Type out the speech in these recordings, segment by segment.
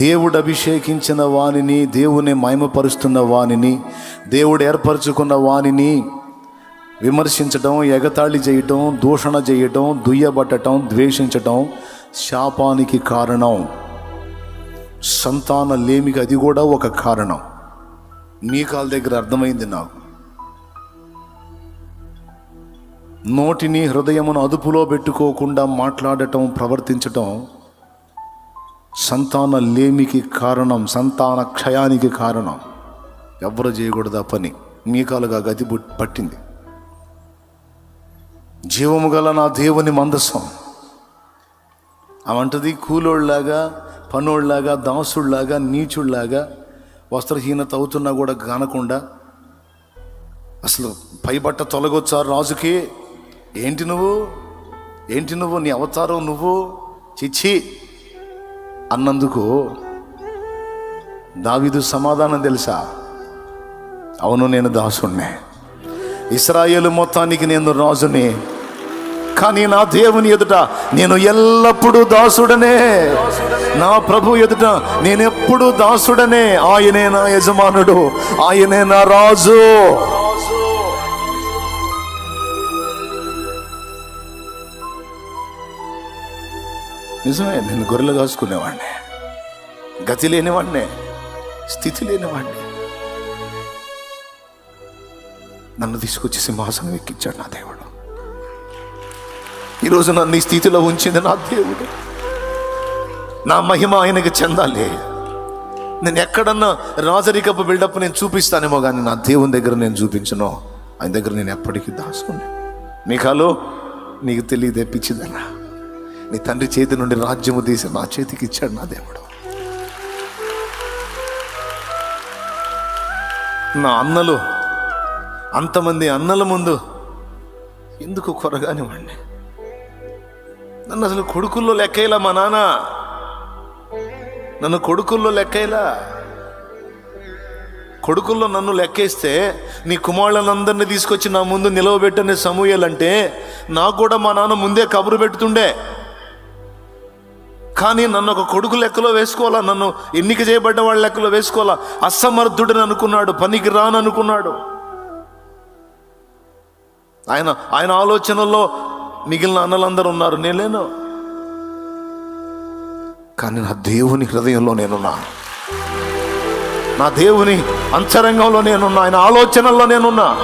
దేవుడు అభిషేకించిన వానిని దేవుని మహిమపరుస్తున్న వానిని దేవుడు ఏర్పరచుకున్న వానిని విమర్శించటం ఎగతాళి చేయటం దూషణ చేయటం దుయ్యబట్టటం ద్వేషించటం శాపానికి కారణం. సంతాన లేమికి అది కూడా ఒక కారణం. మీ కాల దగ్గర అర్థమైంది నాకు. నోటిని హృదయమును అదుపులో పెట్టుకోకుండా మాట్లాడటం ప్రవర్తించటం సంతాన లేమికి కారణం సంతాన క్షయానికి కారణం. ఎవరు చేయకూడదు ఆ పని. మీకాలుగా గతి పట్టింది. జీవము గల నా దేవుని మందసం. అవంటది కూలోళ్ళలాగా పనోళ్ళలాగా దాసుళ్ళలాగా నీచుళ్ళలాగా వస్త్రహీనత అవుతున్నా కూడా కానకుండా అసలు పైబట్ట తొలగొచ్చారు రాజుకి? ఏంటి నువ్వు? ఏంటి నువ్వు? నీ అవతారం నువ్వు? చిచ్చి! అన్నందుకు దావిదు సమాధానం తెలుసా? అవును నేను దాసుణ్ణే. ఇస్రాయేలు మొత్తానికి నేను రాజుని కానీ నా దేవుని ఎదుట నేను ఎల్లప్పుడూ దాసుడనే. నా ప్రభు ఎదుట నేనెప్పుడు దాసుడనే. ఆయనే నా యజమానుడు ఆయనే నా రాజు. నిజమే నేను గొర్రెలు కాసుకునేవాడిని గతి లేనివాడినే స్థితి లేనివాడిని. నన్ను తీసుకొచ్చి సింహాసనం ఎక్కించాడు నా దేవుడు. ఈరోజు నన్ను ఈ స్థితిలో ఉంచింది నా దేవుడు. నా మహిమ ఆయనకి చెందాలి. నేను ఎక్కడన్నా రాజరికపు బిల్డప్ నేను చూపిస్తానేమో కానీ నా దేవుని దగ్గర నేను చూపించను. ఆయన దగ్గర నేను ఎప్పటికీ దాచుకున్నాను మీకాలో నీకు తెలియదే పిచ్చిదన్నా నీ తండ్రి చేతి నుండి రాజ్యము తీసి నా చేతికి ఇచ్చాడు నా దేవుడు. నా అన్నలు అంతమంది అన్నల ముందు ఎందుకు కొరగానివ్వండి నన్ను అసలు కొడుకుల్లో లెక్కయ్యలా మా నాన్న? నన్ను కొడుకుల్లో లెక్కయ్యలా కొడుకుల్లో నన్ను లెక్కేస్తే నీ కుమారులందరినీ తీసుకొచ్చి నా ముందు నిలవబెట్టనే సమూహాలంటే నాకు కూడా మా నాన్న ముందే కబురు పెడుతుండే కానీ నన్ను ఒక కొడుకు లెక్కలో వేసుకోవాలా? నన్ను ఎన్నిక చేయబడ్డ వాళ్ళ లెక్కలో వేసుకోవాలా? అసమర్థుడని అనుకున్నాడు పనికి రాననుకున్నాడు ఆయన ఆయన ఆలోచనల్లో మిగిలిన అన్నలందరూ ఉన్నారు. నేను కానీ నా దేవుని హృదయంలో నేనున్నా. నా దేవుని అంతరంగంలో నేనున్నా. ఆయన ఆలోచనల్లో నేనున్నా.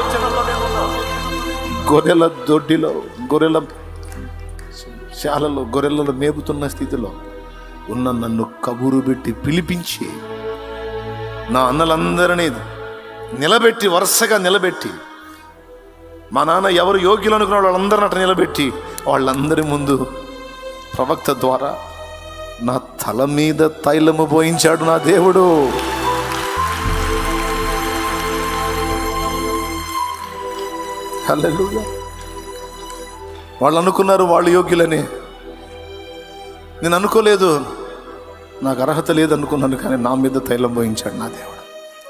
గొర్రెల దొడ్డిలో గొర్రెల శాలలో గొర్రెలను మేపుతున్న స్థితిలో ఉన్న నన్ను కబురు పెట్టి పిలిపించి నా అన్నలందరినీ నిలబెట్టి వరుసగా నిలబెట్టి మా నాన్న ఎవరు యోగ్యులు అనుకున్న వాళ్ళందరిని అట్లా నిలబెట్టి వాళ్ళందరి ముందు ప్రవక్త ద్వారా నా తల మీద తైలము పోయించాడు నా దేవుడు. హల్లెలూయా. వాళ్ళు అనుకున్నారు వాళ్ళు యోగ్యులని. నేను అనుకోలేదు. నాకు అర్హత లేదు అనుకున్నాను కానీ నా మీద తైలం పోయించాడు నా దేవుడు.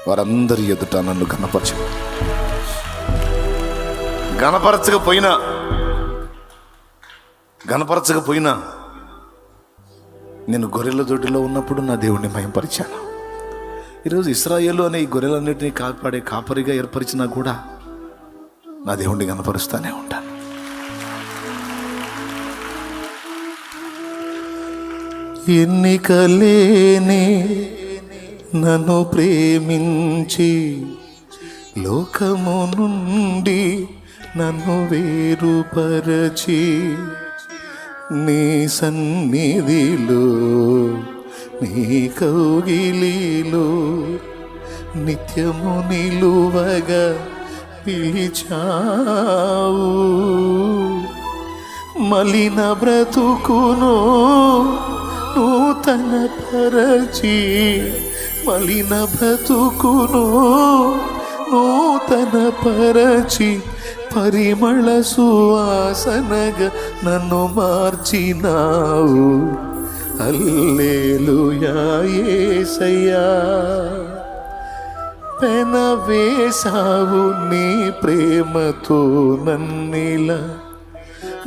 వారందరి ఎదుట నన్ను గణపరచాడు గణపరచకపోయినా గణపరచకపోయినా నేను గొర్రెల దొడ్డిలో ఉన్నప్పుడు నా దేవుడిని మయంపరిచాను. ఈరోజు ఇస్రాయేల్ అనే ఈ గొర్రెలన్నింటినీ కాపాడే కాపరిగా ఏర్పరిచినా కూడా నా దేవుణ్ణి గణపరుస్తూనే ఉంటాను ఎన్నికలేని నన్ను ప్రేమించి లోకము నుండి నన్ను వేరుపరచి నీ సన్నిధిలో నీ కౌగిలిలో నిత్యము నిలువగా పిలిచావు మలిన బ్రతుకును నూతన పరచి మలిన బతుకును నూతన పరచి పరిమళ సువాసనగ నన్ను మార్చినావు. అల్లేలుయాయేసయ్యా పెన వేసావు నీ ప్రేమతో నన్నిలా.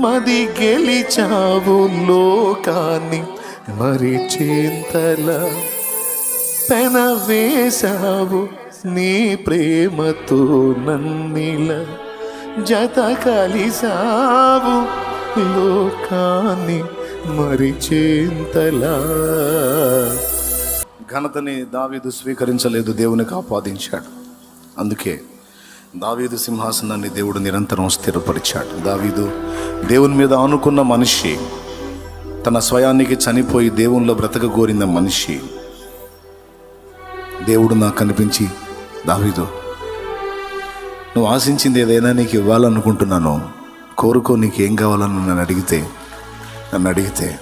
మది గెలిచావు లోకాన్ని మరి చింతల పెన వేశావు నీ ప్రేమతో నన్నిల జత కలిసావు లోకాన్ని మరి మరిచేంతలా ఘనతని దావీదు స్వీకరించలేదు దేవునికి ఆపాదించాడు. అందుకే దావీదు సింహాసనాన్ని దేవుడు నిరంతరం స్థిరపరిచాడు. దావీదు దేవుని మీద ఆనుకున్న మనిషి తన స్వయానికి చనిపోయి దేవునిలో బ్రతకగోరిన మనిషి. దేవుడు నాకు కనిపించి దావీదు నువ్వు ఆశించింది ఏదైనా నీకు ఇవ్వాలనుకుంటున్నాను కోరుకో నీకు ఏం కావాలని నన్ను అడిగితే నన్ను అడిగితే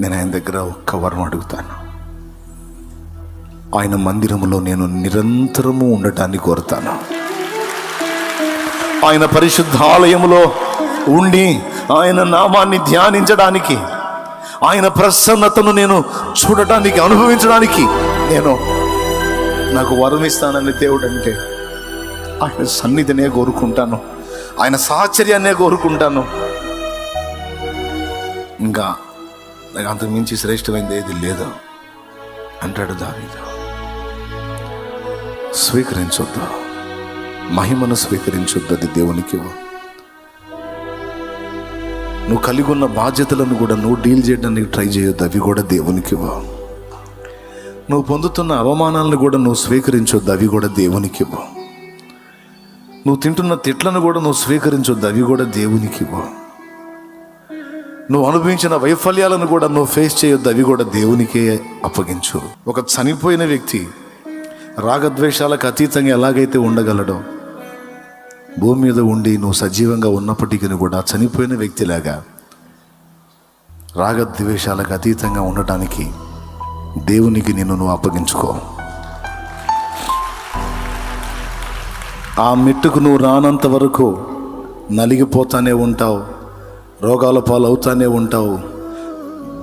నేను ఆయన దగ్గర ఒక్క వరం అడుగుతాను. ఆయన మందిరములో నేను నిరంతరము ఉండటాన్ని కోరుతాను. ఆయన పరిశుద్ధ ఆలయంలో ఉండి ఆయన నామాన్ని ధ్యానించడానికి ఆయన ప్రసన్నతను నేను చూడటానికి అనుభవించడానికి నేను నాకు వరం ఇస్తానని దేవుడు అంటే ఆయన సన్నిధినే కోరుకుంటాను. ఆయన సాహచర్యాన్నే కోరుకుంటాను. ఇంకా నాకు అంతకు మించి శ్రేష్టమైనది ఏది లేదు. అంటాడు దావీదు. స్వీకరించొద్దు. మహిమను స్వీకరించొద్దు అది దేవునికి నువ్వు కలిగి ఉన్న బాధ్యతలను కూడా నువ్వు డీల్ చేయడానికి ట్రై చేయొద్దు. అవి కూడా దేవునికి ఇవ్వ. నువ్వు పొందుతున్న అవమానాలను కూడా నువ్వు స్వీకరించొద్దు. అవి కూడా దేవునికి ఇవ్వ. నువ్వు తింటున్న తిట్లను కూడా నువ్వు స్వీకరించొద్దు. అవి కూడా దేవునికి ఇవ్వ. నువ్వు అనుభవించిన వైఫల్యాలను కూడా నువ్వు ఫేస్ చేయొద్దు. అవి కూడా దేవునికే అప్పగించు. ఒక చనిపోయిన వ్యక్తి రాగద్వేషాలకు అతీతంగా ఎలాగైతే ఉండగలడో భూమి మీద ఉండి నువ్వు సజీవంగా ఉన్నప్పటికీ కూడా చనిపోయిన వ్యక్తిలాగా రాగద్వేషాలకు అతీతంగా ఉండటానికి దేవునికి నిన్ను నువ్వు అప్పగించుకో. ఆ మెట్టుకు నువ్వు రానంత వరకు నలిగిపోతానే ఉంటావు రోగాల పాలు అవుతానే ఉంటావు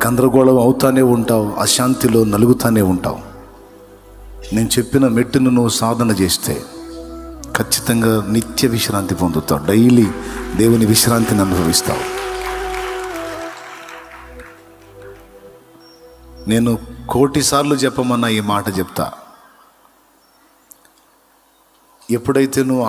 గందరగోళం అవుతానే ఉంటావు అశాంతిలో నలుగుతానే ఉంటావు. నేను చెప్పిన మెట్టును నువ్వు సాధన చేస్తే ఖచ్చితంగా నిత్య విశ్రాంతి పొందుతావు. డైలీ దేవుని విశ్రాంతిని అనుభవిస్తావు. నేను కోటిసార్లు చెప్పమన్నా ఈ మాట చెప్తా. ఎప్పుడైతే నువ్వు